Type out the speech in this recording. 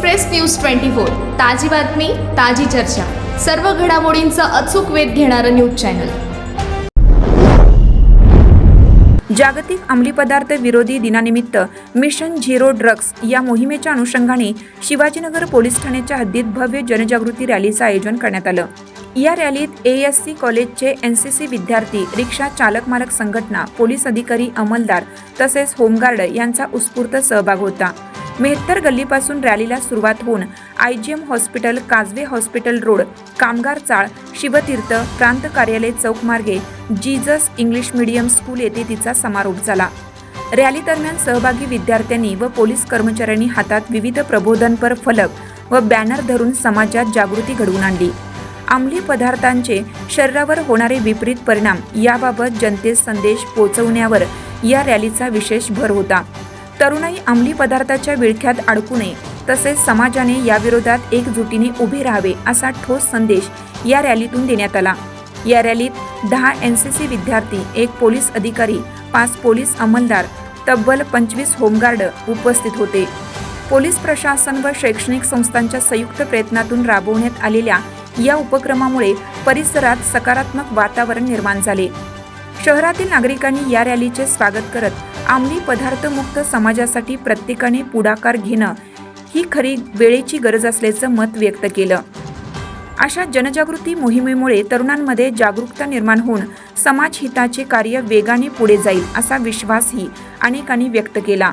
Express news twenty four. ताजी बातमी ताजी चर्चा. सर्व घडामोडींचा अचूक वेध घेणारं न्यूज चॅनल. जागतिक अंमली पदार्थ विरोधी दिनानिमित्त मिशन झिरो ड्रग्ज या मोहिमेच्या अनुषंगाने शिवाजीनगर पोलीस ठाण्याच्या हद्दीत भव्य जनजागृती रॅलीचं आयोजन करण्यात आलं. या रॅलीत ए एस सी कॉलेजचे एन सी सी विद्यार्थी रिक्षा चालक मालक संघटना पोलीस अधिकारी अंमलदार तसेच होमगार्ड यांचा उत्स्फूर्त सहभाग होता. मेहत्तर गल्लीपासून रॅलीला सुरुवात होऊन I G M hospital causeway hospital road कामगार चाळ शिवतीर्थ प्रांत कार्यालय चौक मार्गे जीजस इंग्लिश मीडियम स्कूल येथे तिचा समारोप झाला. रॅली दरम्यान सहभागी विद्यार्थ्यांनी व पोलीस कर्मचाऱ्यांनी हातात विविध प्रबोधनपर फलक व बॅनर धरून समाजात जागृती घडवून आणली. अंमली पदार्थांचे शरीरावर होणारे विपरीत परिणाम याबाबत जनतेस संदेश पोहोचवण्यावर या रॅलीचा विशेष भर होता. तरुणाई अंमली पदार्थाच्या विळख्यात अडकू नये तसेच समाजाने याविरोधात एकजुटीने उभे राहावे असा ठोस संदेश या रॅलीतून देण्यात आला. या रॅलीत दहा एन सी सी विद्यार्थी एक पोलीस अधिकारी पाच पोलीस अंमलदार तब्बल पंचवीस होमगार्ड उपस्थित होते. पोलीस प्रशासन व शैक्षणिक संस्थांच्या संयुक्त प्रयत्नातून राबवण्यात आलेल्या या उपक्रमामुळे परिसरात सकारात्मक वातावरण निर्माण झाले. शहरातील नागरिकांनी या रॅलीचे स्वागत करत आम्ही पदार्थमुक्त समाजासाठी प्रत्येकाने पुढाकार घेणं ही खरी वेळेची गरज असल्याचं मत व्यक्त केलं. अशा जनजागृती मोहिमेमुळे तरुणांमध्ये जागरूकता निर्माण होऊन समाजहिताचे कार्य वेगाने पुढे जाईल असा विश्वासही अनेकांनी व्यक्त केला.